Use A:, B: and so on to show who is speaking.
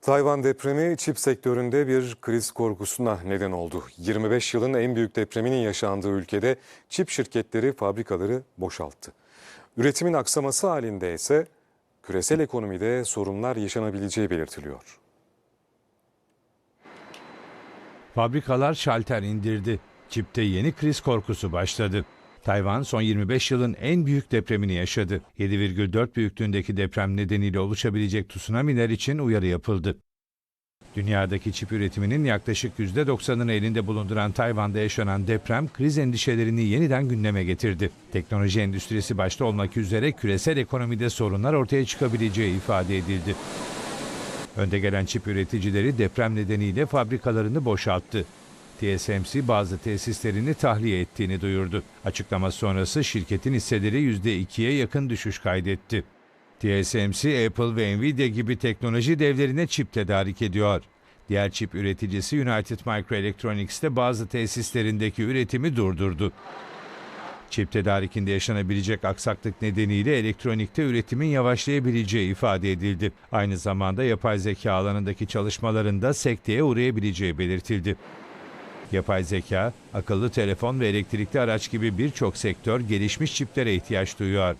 A: Tayvan depremi çip sektöründe bir kriz korkusuna neden oldu. 25 yılın en büyük depreminin yaşandığı ülkede çip şirketleri fabrikaları boşalttı. Üretimin aksaması halinde ise küresel ekonomide sorunlar yaşanabileceği belirtiliyor.
B: Fabrikalar şalter indirdi. Çipte yeni kriz korkusu başladı. Tayvan son 25 yılın en büyük depremini yaşadı. 7,4 büyüklüğündeki deprem nedeniyle oluşabilecek tsunamiler için uyarı yapıldı. Dünyadaki çip üretiminin yaklaşık %90'ını elinde bulunduran Tayvan'da yaşanan deprem kriz endişelerini yeniden gündeme getirdi. Teknoloji endüstrisi başta olmak üzere küresel ekonomide sorunlar ortaya çıkabileceği ifade edildi. Önde gelen çip üreticileri deprem nedeniyle fabrikalarını boşalttı. TSMC bazı tesislerini tahliye ettiğini duyurdu. Açıklama sonrası şirketin hisseleri %2'ye yakın düşüş kaydetti. TSMC, Apple ve Nvidia gibi teknoloji devlerine çip tedarik ediyor. Diğer çip üreticisi United Microelectronics de bazı tesislerindeki üretimi durdurdu. Çip tedarikinde yaşanabilecek aksaklık nedeniyle elektronikte üretimin yavaşlayabileceği ifade edildi. Aynı zamanda yapay zeka alanındaki çalışmalarında sekteye uğrayabileceği belirtildi. Yapay zeka, akıllı telefon ve elektrikli araç gibi birçok sektör gelişmiş çiplere ihtiyaç duyuyor.